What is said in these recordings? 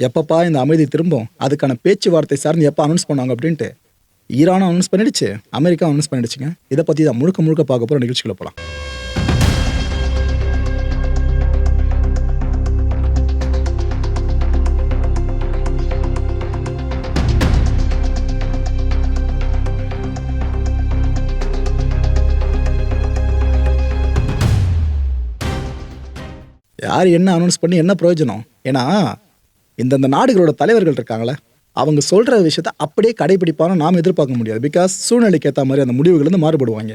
எப்பப்பா இந்த அமைதி திரும்பும்? அதுக்கான பேச்சுவார்த்தை சார்ந்து எப்போ அனௌன்ஸ் பண்ணாங்க அப்படின்ட்டு? ஈரானும் அனௌன்ஸ் பண்ணிடுச்சு. அமெரிக்கா அனௌன்ஸ் பண்ணிடுச்சுங்க. இதை பற்றி தான் முழுக்க முழுக்க பார்க்க போகிற நிகழ்ச்சிகளை போகலாம் யார் என்ன அனௌன்ஸ் பண்ணி என்ன பிரயோஜனம்? ஏன்னா இந்தந்த நாடுகளோட தலைவர்கள் இருக்காங்களே அவங்க சொல்கிற விஷயத்த அப்படியே கடைபிடிப்பான்னு நாம் எதிர்பார்க்க முடியாது. பிகாஸ் சூழ்நிலைக்கு ஏற்ற மாதிரி அந்த முடிவுகள் வந்து மாறுபடுவாங்க.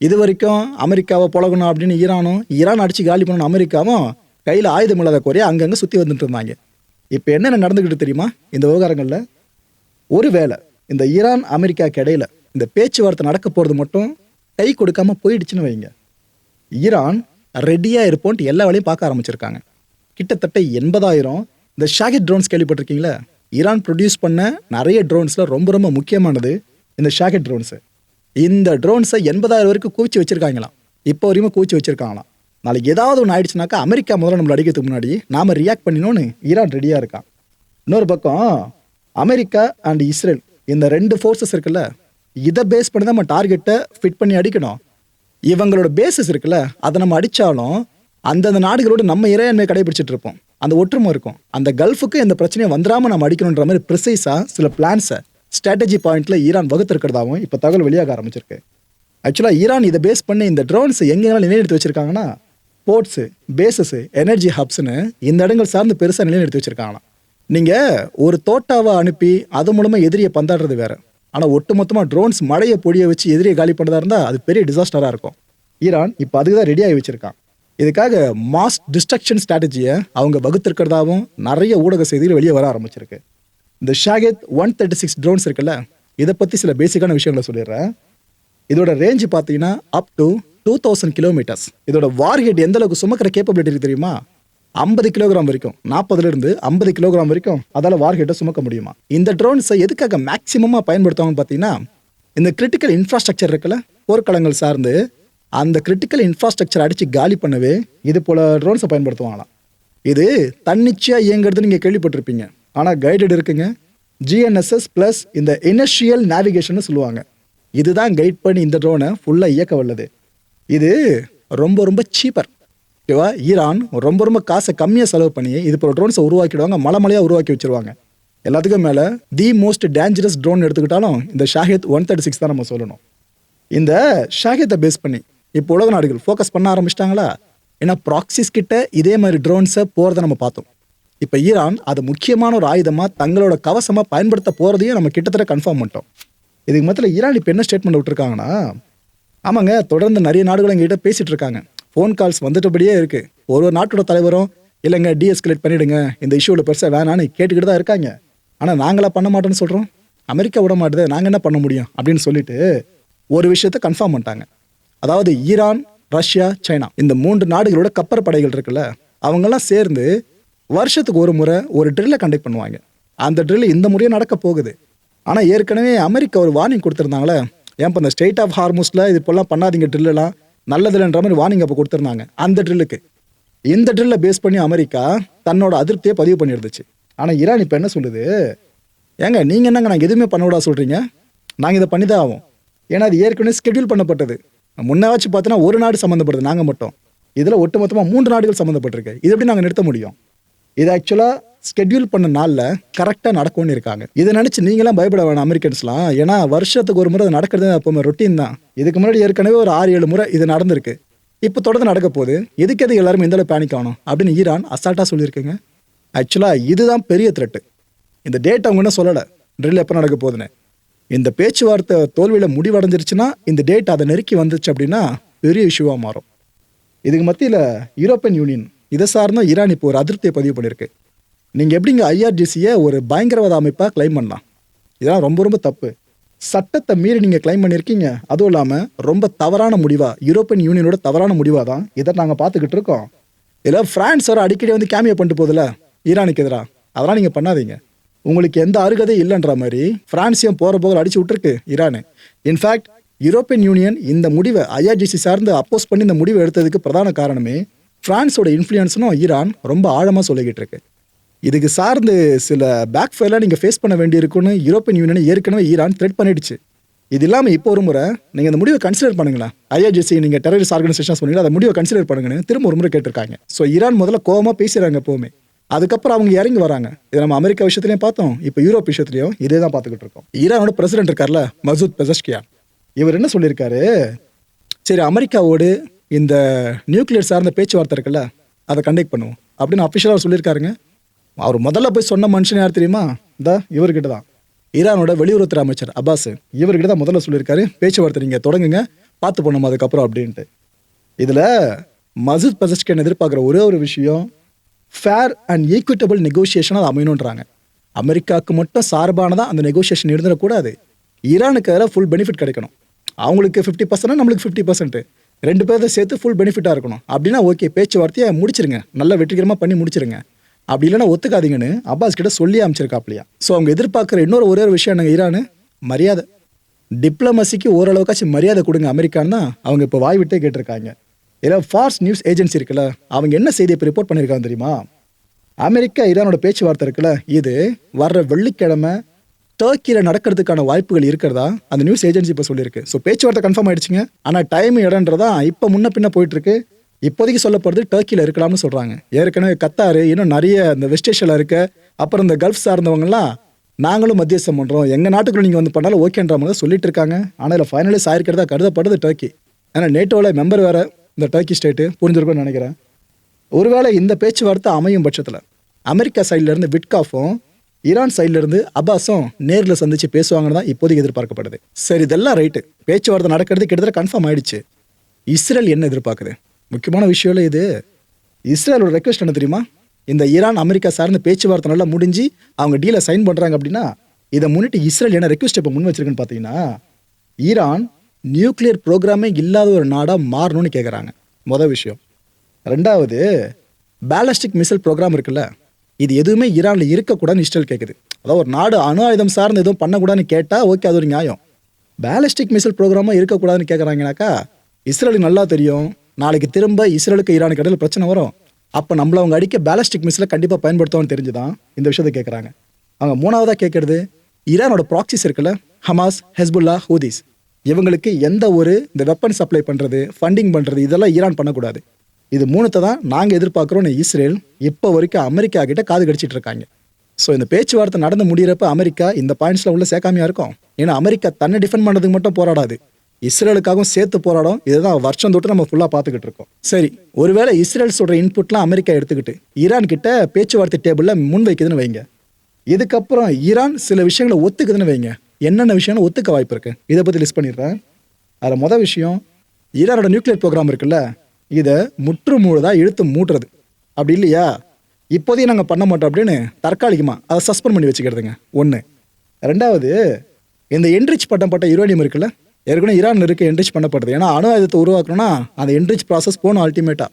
இது வரைக்கும் அமெரிக்காவை புழகணும் அப்படின்னு ஈரானும் ஈரான் அடித்து காலி பண்ணணும் அமெரிக்காவும் கையில் ஆயுதம் இல்லாத குறைய அங்கங்கே சுற்றி வந்துட்டு இருந்தாங்க. இப்போ என்னென்ன நடந்துக்கிட்டு தெரியுமா? இந்த விவகாரங்களில் ஒருவேளை இந்த ஈரான் அமெரிக்காக்கு இடையில இந்த பேச்சுவார்த்தை நடக்க போகிறது மட்டும் கை கொடுக்காம போயிடுச்சுன்னு வைங்க. ஈரான் ரெடியாக இருப்போன்ட்டு எல்லா வேலையும் பார்க்க ஆரம்பிச்சிருக்காங்க. கிட்டத்தட்ட எண்பதாயிரம் இந்த ஷாகித் ட்ரோன்ஸ் கேள்விப்பட்டிருக்கீங்களா? ஈரான் ப்ரொடியூஸ் பண்ண நிறைய ட்ரோன்ஸில் ரொம்ப ரொம்ப முக்கியமானது இந்த ஷாகித் ட்ரோன்ஸு இந்த ட்ரோன்ஸை எண்பதாயிரம் வரைக்கும் குவிச்சு வச்சுருக்காங்களாம். இப்போ வரையும் குவிச்சு வச்சுருக்காங்களாம். நாளைக்கு ஏதாவது ஒன்று ஆயிடுச்சுனாக்கா அமெரிக்கா முதல்ல நம்மளை அடிக்கிறதுக்கு முன்னாடி நாம் ரியாக்ட் பண்ணினோன்னு ஈரான் ரெடியாக இருக்கான். இன்னொரு பக்கம் அமெரிக்கா அண்ட் இஸ்ரேல் இந்த ரெண்டு ஃபோர்ஸஸ் இருக்குல்ல இதை பேஸ் பண்ணி தான் நம்ம டார்கெட்டை ஃபிட் பண்ணி அடிக்கணும். இவங்களோட பேசஸ் இருக்குல்ல அதை நம்ம அடித்தாலும் அந்தந்த நாடுகளோடு நம்ம இறையாண்மை கடைபிடிச்சிட்டு இருப்போம். அந்த ஒற்றுமை இருக்கும். அந்த கல்ஃபுக்கு எந்த பிரச்சனையும் வந்துடாமல் நம்ம அடிக்கணுன்ற மாதிரி ப்ரிசைஸாக சில பிளான்ஸை ஸ்ட்ராட்டஜி பாயிண்ட்ல ஈரான் வகுத்திருக்கிறதாவும் இப்போ தகவல் வெளியாக ஆரம்பிச்சிருக்கு. ஆக்சுவலாக ஈரான் இதை பேஸ் பண்ணி இந்த ட்ரோன்ஸ் எங்கெங்கெல்லாம் நிலைநிறுத்தி வச்சிருக்காங்கன்னா போர்ட்ஸு பேசஸு எனர்ஜி ஹப்ஸ்னு இந்த இடங்கள் சார்ந்து பெருசாக நிலைநிறுத்தி வச்சிருக்காங்களாம். நீங்கள் ஒரு தோட்டாவை அனுப்பி அது மூலமாக எதிரியை பந்தாடுறது வேறு. ஆனால் ஒட்டுமொத்தமாக ட்ரோன்ஸ் மழையை பொடியை வச்சு எதிரியை காலி பண்ணதாக இருந்தால் அது பெரிய டிசாஸ்டராக இருக்கும். ஈரான் இப்போ அதுக்கு தான் ரெடியாகி வச்சுருக்கான். இதுக்காக மாஸ் டிஸ்ட்ரக்ஷன் ஸ்ட்ராட்டஜியை அவங்க வகுத்திருக்கிறதாவும் நிறைய ஊடக செய்திகள் வெளியே வர ஆரம்பிச்சிருக்கு. இந்த Shahed one thirty six drones இருக்குல்ல இதை பற்றி சில பேசிக்கான விஷயங்களை சொல்லிடுறேன். இதோட ரேஞ்சு பார்த்தீங்கன்னா up to two thousand kilometres இதோட வார்ஹெட் எந்த அளவுக்கு சுமக்கிற கேப்பபிலிட்டி தெரியுமா? ஐம்பது கிலோகிராம் வரைக்கும் நாற்பதுலேருந்து ஐம்பது கிலோகிராம் வரைக்கும் அதால் வார்ஹெட்டை சுமக்க முடியுமா? இந்த ட்ரோன்ஸை எதுக்காக மேக்சிமமாக பயன்படுத்துவாங்கன்னு பார்த்தீங்கன்னா இந்த கிரிட்டிக்கல் இன்ஃப்ராஸ்ட்ரக்சர் இருக்குல்ல போர்க்களங்கள் சார்ந்து அந்த கிரிட்டிக்கல் இன்ஃப்ராஸ்ட்ரக்சர் அடிச்சு காலி பண்ணவே இது போல் ட்ரோன்ஸை பயன்படுத்துவாங்களாம். இது தன்னிச்சையாக இயங்குறது நீங்கள் கேள்விப்பட்டிருப்பீங்க. ஆனால் கைடட் இருக்குங்க. ஜிஎன்எஸ்எஸ் ப்ளஸ் இந்த இனர்ஷியல் நேவிகேஷன் சொல்லுவாங்க. இதுதான் கைட் பண்ணி இந்த ட்ரோனை ஃபுல்லாக இயக்க வல்லது. இது ரொம்ப ரொம்ப சீப்பர் ஓகேவா? ஈரான் ரொம்ப ரொம்ப காசை கம்மியாக செலவு பண்ணி இது போல் ட்ரோன்ஸை உருவாக்கிடுவாங்க. மலை மலையாக உருவாக்கி வச்சிருவாங்க. எல்லாத்துக்கும் மேலே தி மோஸ்ட் டேஞ்சரஸ் ட்ரோன் எடுத்துக்கிட்டாலும் இந்த ஷாஹித் ஒன் தேர்ட்டி சிக்ஸ் தான் நம்ம சொல்லணும். இந்த ஷாஹித்தை பேஸ் பண்ணி இப்போ உலக நாடுகள் ஃபோக்கஸ் பண்ண ஆரம்பிச்சிட்டாங்களா? ஏன்னா ப்ராக்சிஸ் கிட்ட இதே மாதிரி ட்ரோன்ஸை போகிறத நம்ம பார்த்தோம். இப்போ ஈரான் அது முக்கியமான ஒரு ஆயுதமாக தங்களோட கவசமாக பயன்படுத்த போகிறதையும் நம்ம கிட்டத்தட்ட கன்ஃபார்ம் பண்ணிட்டோம். இதுக்கு மத்தியில் ஈரான் இப்போ என்ன ஸ்டேட்மெண்ட் விட்டுருக்காங்கன்னா ஆமாங்க தொடர்ந்து நிறைய நாடுகள் எங்ககிட்ட பேசிகிட்டு இருக்காங்க. ஃபோன் கால்ஸ் வந்துட்டபடியே இருக்குது ஒரு ஒரு நாட்டோட தலைவரும் இல்லைங்க டிஎஸ்கலேட் பண்ணிடுங்க. இந்த இஷ்யூவில் பெருசாக வேணான்னு கேட்டுக்கிட்டு தான் இருக்காங்க. ஆனால் நாங்களாக பண்ண மாட்டோம்னு சொல்கிறோம் அமெரிக்கா விட மாட்டுது. நாங்கள் என்ன பண்ண முடியும்? அப்படின்னு சொல்லிட்டு ஒரு விஷயத்த கன்ஃபார்ம் பண்ணிட்டாங்க. அதாவது ஈரான் ரஷ்யா சைனா. இந்த மூன்று நாடுகளோட கப்பற்படைகள் இருக்குல்ல அவங்கெல்லாம் சேர்ந்து வருஷத்துக்கு ஒரு முறை ஒரு ட்ரில்லை கண்டக்ட் பண்ணுவாங்க. அந்த ட்ரில் இந்த முறையும் நடக்க போகுது. ஆனால் ஏற்கனவே அமெரிக்கா ஒரு வார்னிங் கொடுத்துருந்தாங்களே ஏன் இப்போ இந்த ஸ்டேட் ஆஃப் ஹார்மோஸில் இது இப்போல்லாம் பண்ணாதீங்க ட்ரில்லாம் நல்லதில்லைன்ற மாதிரி வார்னிங் அப்போ கொடுத்துருந்தாங்க. அந்த ட்ரில்லுக்கு இந்த ட்ரில்லை பேஸ் பண்ணி அமெரிக்கா தன்னோட அதிருப்தியை பதிவு பண்ணியிருந்துச்சு ஆனால் ஈரான் இப்போ என்ன சொல்லுது? ஏங்க நீங்கள் என்னங்க நாங்கள் எதுவுமே பண்ண விடா சொல்கிறீங்க நாங்கள் இதை பண்ணி தான் ஆகும் ஏன்னா அது ஏற்கனவே ஸ்கெடியூல் பண்ணப்பட்டது. முன்னாச்சு பார்த்தோன்னா ஒரு நாடு சம்மந்தப்படுது நாங்கள் மட்டும். இதில் ஒட்டுமொத்தமாக மூன்று நாடுகள் சம்மந்தப்பட்டிருக்கு இது எப்படி நாங்கள் நிறுத்த முடியும்? இது ஆக்சுவலாக ஸ்கெட்யூல் பண்ண நாளில் கரெக்டாக நடக்கும்னு இருக்காங்க. இதை நினச்சி நீங்களாம் பயப்பட வேணாம் அமெரிக்கன்ஸ்லாம். ஏன்னா வருஷத்துக்கு ஒரு முறை அது நடக்கிறது எப்போவுமே ரொட்டீன் தான். இதுக்கு முன்னாடி ஏற்கனவே ஒரு ஆறு ஏழு முறை இது நடந்திருக்கு. இப்போ தொடர்ந்து நடக்க போகுது. எதுக்கு எது எல்லாரும் இந்த பேனிக் ஆகணும்? அப்படின்னு ஈரான் அசால்ட்டாக சொல்லியிருக்குங்க. ஆக்சுவலாக இதுதான் பெரிய த்ரெட்டு இந்த டேட் அவங்க என்ன சொல்லலை. ட்ரில் எப்போ நடக்க போகுதுன்னு. இந்த பேச்சுவார்த்தை தோல்வியில் முடிவடைஞ்சிருச்சுன்னா இந்த டேட் அதை நெருக்கி வந்துச்சு அப்படின்னா பெரிய இஷ்யூவாக மாறும். இதுக்கு மத்தியில் யூரோப்பியன் யூனியன் இதை சார்ந்த ஈரான் இப்போ ஒரு அதிருப்தியை பதிவு பண்ணியிருக்கு. நீங்கள் எப்படிங்க ஐஆர்ஜிசியை ஒரு பயங்கரவாத அமைப்பாக கிளைம் பண்ணலாம்? இதெல்லாம் ரொம்ப ரொம்ப தப்பு. சட்டத்தை மீறி நீங்கள் கிளைம் பண்ணியிருக்கீங்க. அதுவும் இல்லாமல் ரொம்ப தவறான முடிவாக யூரோப்பியன் யூனியனோட தவறான முடிவாக தான் இதை நாங்கள் பார்த்துக்கிட்டு இருக்கோம். இதில் ஃப்ரான்ஸ் வர அடிக்கடி வந்து கேமியோ பண்ணிட்டு போதில்ல ஈரானுக்கு எதிராக அதெல்லாம் நீங்கள் பண்ணாதீங்க. உங்களுக்கு எந்த அருகதை இல்லைன்ற மாதிரி பிரான்சியம் போகிற போகிற அடிச்சு விட்டுருக்கு? ஈரானு. இன்ஃபேக்ட் யூரோப்பியன் யூனியன் இந்த முடிவை ஐஆர்ஜிசி சார்ந்து அப்போஸ் பண்ணி இந்த முடிவை எடுத்ததுக்கு பிரதான காரணமே பிரான்ஸோட இன்ஃப்ளூயன்ஸ்னும் ஈரான் ரொம்ப ஆழமாக சொல்லிக்கிட்டு இருக்கு. இதுக்கு சார்ந்து சில பேக் ஃபயர்லாம் நீங்கள் ஃபேஸ் பண்ண வேண்டியிருக்குன்னு யூரோப்பியன் யூனியனை ஏற்கனவே ஈரான் த்ரெட் பண்ணிடுச்சு. இது இல்லாமல் இப்போ ஒரு முறை நீங்கள் இந்த முடிவை கன்சிடர் பண்ணுங்களேன். ஐஆர்ஜிசி நீங்கள் டெரரிஸ்ட் ஆர்கனைசேஷன் சொன்னீங்கன்னா அதை முடிவை கன்சிடர் பண்ணுங்கன்னு திரும்ப ஒரு முறை கேட்டிருக்காங்க. ஸோ ஈரான் முதல்ல கோவமாக பேசுகிறாங்க எப்போவுமே. அதுக்கப்புறம் அவங்க இறங்கி வராங்க. இதை நம்ம அமெரிக்கா விஷயத்துலையும் பார்த்தோம். இப்போ யூரோப் விஷயத்துலையும் இதே தான் பார்த்துக்கிட்டு இருக்கோம். ஈரானோட பிரசிடென்ட் இருக்கார்ல மசூத் பெசஷ்கியான் இவர் என்ன சொல்லியிருக்காரு? சரி அமெரிக்காவோடு இந்த நியூக்ளியர் சார்ந்த பேச்சுவார்த்தை இருக்குல்ல அதை கண்டக்ட் பண்ணுவோம். அப்படின்னு அஃபிஷியலாக சொல்லியிருக்காருங்க. அவர் முதல்ல போய் சொன்ன மனுஷன் யார் தெரியுமா? இந்த இவர்கிட்ட தான். ஈரானோட வெளியுறவுத்துறை அமைச்சர் அப்பாஸ். இவர்கிட்ட தான் முதல்ல சொல்லியிருக்காரு. பேச்சுவார்த்தை நீங்கள் தொடங்குங்க பார்த்து போனோம் அதுக்கப்புறம் அப்படின்ட்டு. இதில் மசூத் பசஸ்கன் எதிர்பார்க்குற ஒரே ஒரு விஷயம் ஃபேர் அண்ட் ஈக்விட்டபிள் நெகோசியேஷனாக அது அமையணுன்றாங்க அமெரிக்காவுக்கு மட்டும் சார்பானதான் அந்த நெகோசியேஷன் இருந்துடக்கூடாது. ஈரானுக்கு அதில் ஃபுல் பெனிஃபிட் கிடைக்கணும். அவங்களுக்கு ஃபிஃப்டி பர்சன்ட் நம்மளுக்கு ஃபிஃப்டி பர்சன்ட் ரெண்டு பேர்த்த சேர்த்து ஃபுல் பெனிஃபிட்டாக இருக்கணும். அப்படின்னா ஓகே பேச்சுவார்த்தையை முடிச்சிருங்க. நல்லா வெற்றிகரமாக பண்ணி முடிச்சிருங்க. அப்படி இல்லைன்னா ஒத்துக்காதீங்கன்னு அப்பாஸ் கிட்ட சொல்லி அமைச்சிருக்காப்லையா ஸோ அவங்க எதிர்பார்க்குற இன்னொரு ஒரே ஒரு விஷயம் என்னங்க ஈரானு? மரியாதை. டிப்ளமசிக்கு ஓரளவுக்காச்சும் மரியாதை கொடுங்க அமெரிக்கான்னு தான் அவங்க இப்போ வாய் விட்டே கேட்டிருக்காங்க. ஏதாவது ஃபார்ஸ் நியூஸ் ஏஜென்சி இருக்குல்ல அவங்க என்ன செய்தி இப்போ ரிப்போர்ட் பண்ணியிருக்காங்க தெரியுமா? அமெரிக்கா ஈரானோட பேச்சுவார்த்தை இருக்குல்ல இது வர்ற வெள்ளிக்கிழமை டர்க்கியில் நடக்கிறதுக்கான வாய்ப்புகள் இருக்கிறதா? அந்த நியூஸ் ஏஜென்சி இப்போ சொல்லியிருக்கு. ஸோ பேச்சுவார்த்தை கன்ஃபார்ம் ஆயிடுச்சுங்க. ஆனால் டைம் இடன்றதா இப்போ முன்ன பின்ன போயிட்டு இருக்கு இப்போதைக்கு சொல்லப்படுறது டர்க்கியில் இருக்கலாம்னு சொல்கிறாங்க ஏற்கனவே கத்தாரு இன்னும் நிறைய இந்த வெஸ்ட் இருக்க அப்புறம் இந்த கல்ஃப் சார்ந்தவங்கலாம் நாங்களும் மத்தியஸ்தம் பண்ணுறோம் எங்கள் நாட்டுக்குள்ள நீங்கள் வந்து பண்ணாலும் ஓகேன்ற மாதிரி சொல்லிட்டு இருக்காங்க ஆனால் இதில் ஃபைனலிஸ் ஆயிருக்கிறதா கருதப்படுது டர்க்கி ஏன்னா நேட்டோவில் மெம்பர் வேறு. இந்த டர்க்கி ஸ்டேட்டு புரிஞ்சிருக்கும்னு நினைக்கிறேன். ஒருவேளை இந்த பேச்சுவார்த்தை அமையும் பட்சத்தில் அமெரிக்கா சைட்லேருந்து விட்காஃபும் ஈரான் சைட்லேருந்து அபாஸும் அப்பாஸும் நேரில் சந்திச்சு பேசுவாங்கன்னு தான் இப்போதைக்கு எதிர்பார்க்கப்படுது. சரி இதெல்லாம் ரைட்டு பேச்சுவார்த்தை நடக்கிறது கிட்டத்தட்ட கன்ஃபார்ம் ஆயிடுச்சு. இஸ்ரேல் என்ன எதிர்பார்க்குது? முக்கியமான விஷயம் இல்லை இது. இஸ்ரேலோட ரெக்வஸ்ட் என்ன தெரியுமா? இந்த ஈரான் அமெரிக்கா சார்ந்த பேச்சுவார்த்தை நல்லா முடிஞ்சு அவங்க டீலை சைன் பண்ணுறாங்க அப்படின்னா இதை முன்னிட்டு இஸ்ரேல் என்ன ரெக்வஸ்ட் இப்போ முன் வச்சிருக்குன்னு பார்த்தீங்கன்னா ஈரான் நியூக்ளியர் ப்ரோக்ராமே இல்லாத ஒரு நாடாக மாறணும்னு கேட்குறாங்க மொதல் விஷயம். ரெண்டாவது பேலஸ்டிக் மிசைல் ப்ரோக்ராம் இருக்குல்ல இது எதுவுமே ஈரானில் இருக்கக்கூடாதுன்னு இஸ்ரேல் கேட்குது அதாவது ஒரு நாடு அணு ஆயுதம் சார்ந்து எதுவும் பண்ணக்கூடாதுன்னு கேட்டால் ஓகே அது ஒரு நியாயம். பேலஸ்டிக் மிசைல் ப்ரோக்ராமாக இருக்கக்கூடாதுன்னு கேட்குறாங்கனாக்கா இஸ்ரேலுக்கு நல்லா தெரியும். நாளைக்கு திரும்ப இஸ்ரேலுக்கு ஈரானுக்கு இடையில பிரச்சனை வரும். அப்போ நம்மள அவங்க அடிக்க பேலஸ்டிக் மிஸ்ஸில் கண்டிப்பாக பயன்படுத்துவோம்னு தெரிஞ்சுதான் இந்த விஷயத்தை கேட்குறாங்க அவங்க மூணாவதாக கேட்குறது ஈரானோட ப்ராக்சிஸ் இருக்குல்ல ஹமாஸ் ஹெஸ்புல்லா ஹூதிஸ். இவங்களுக்கு எந்த ஒரு இந்த வெப்பன் சப்ளை பண்ணுறது ஃபண்டிங் பண்ணுறது இதெல்லாம் ஈரான் பண்ணக்கூடாது. இது மூணுத்தை தான் நாங்கள் எதிர்பார்க்குறோன்னு இஸ்ரேல் இப்போ வரைக்கும் அமெரிக்கா கிட்ட காது கடிச்சிட்டு இருக்காங்க. ஸோ இந்த பேச்சுவார்த்தை நடந்து முடிகிறப்ப அமெரிக்கா இந்த பாயிண்ட்ஸில் உள்ள சேர்க்காமையாக இருக்கும்? ஏன்னா அமெரிக்கா தன்னை டிஃபெண்ட் பண்ணுறதுக்கு மட்டும் போராடாது. இஸ்ரேலுக்காகவும் சேர்த்து போராடும். இதுதான் வருஷம் தொட்டு நம்ம ஃபுல்லாக பார்த்துக்கிட்டு இருக்கோம். சரி ஒருவேளை இஸ்ரேல் சொல்கிற இன்புட்லாம் அமெரிக்கா எடுத்துக்கிட்டு ஈரான் கிட்ட பேச்சுவார்த்தை டேபிளில் முன் வைக்குதுன்னு வைங்க. இதுக்கப்புறம் ஈரான் சில விஷயங்களை ஒத்துக்குதுன்னு வைங்க. என்னென்ன விஷயம்னு ஒத்துக்க வாய்ப்பு இருக்கு. இதை பற்றி லிஸ்ட் பண்ணிடுறேன். அதில் மொதல் விஷயம் ஈரானோட நியூக்ளியர் ப்ரோக்ராம் இருக்குல்ல இதை முற்று முழுதாக இழுத்து மூட்டுறது. அப்படி இல்லையா? இப்போதையும் நாங்கள் பண்ண மாட்டோம் அப்படின்னு தற்காலிகமாக அதை சஸ்பெண்ட் பண்ணி வச்சுக்கிறதுங்க. ஒன்று ரெண்டாவது இந்த என்ரிச் பட்டப்பட்ட யுரேனியம் இருக்குல்ல ஏற்கனவே ஈரான் இருக்க என்ரிச் பண்ணப்படுது. ஏன்னா அணு ஆயுதத்தை உருவாக்கணும்னா அந்த என்ரிச் ப்ராசஸ் போகணும் அல்டிமேட்டாக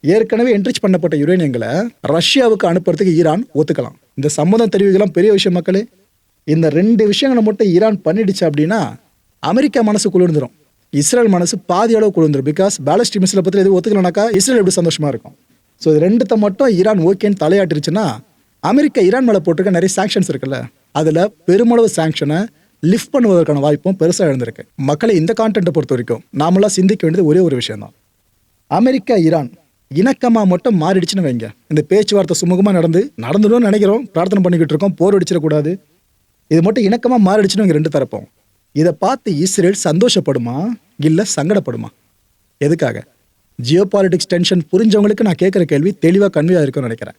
ஏற்கனவே என்ரிச் பண்ணப்பட்ட யுரேனியங்களை ரஷ்யாவுக்கு அனுப்புறதுக்கு ஈரான் ஒத்துக்கலாம். இந்த சம்மதம் தெரிவிக்கலாம் பெரிய விஷயம் மக்களே. இந்த ரெண்டு விஷயங்களை மட்டும் ஈரான் பண்ணிடுச்சு அப்படின்னா அமெரிக்கா மனசு குளிர்ந்துரும். இஸ்ரேல் மனசு பாதி அளவு குளிர்ந்துடும் பிகாஸ் பேலஸ்டிக் மிசிலை பற்றி எதுவும் ஒத்துக்கலனாக்கா இஸ்ரேல் எப்படி சந்தோஷமா இருக்கும்? ஸோ இது ரெண்டுத்த மட்டும் ஈரான் ஓகேன்னு தலையாட்டுருச்சுன்னா அமெரிக்கா ஈரான் மேலே போட்டிருக்க நிறைய சாங்ஷன்ஸ் இருக்குல்ல. அதில் பெருமளவு சாங்ஷனை லிஃப்ட் பண்ணுவதற்கான வாய்ப்பும் பெருசாக எழுந்திருக்கு மக்களை இந்த கான்டென்ட்டை பொறுத்த வரைக்கும் நாமளாக சிந்திக்க வேண்டியது ஒரே ஒரு விஷயம் தான் அமெரிக்கா ஈரான் இணக்கமாக மட்டும் மாறிடுச்சுன்னு வைங்க. இந்த பேச்சுவார்த்தை சுமூகமாக நடந்து நடந்துடும் நினைக்கிறோம். பிரார்த்தனை பண்ணிக்கிட்டு இருக்கோம். போர் அடிச்சிடக்கூடாது. இது மட்டும் இணக்கமாக மாறிடுச்சுன்னு இவங்க ரெண்டு தரப்போம். இதை பார்த்து இஸ்ரேல் சந்தோஷப்படுமா? இல்லை சங்கடப்படுமா? எதுக்காக? ஜியோ பாலிட்டிக்ஸ் டென்ஷன் புரிஞ்சவங்களுக்கு நான் கேட்குற கேள்வி தெளிவாக கன்வியாக இருக்கும்னு நினைக்கிறேன்.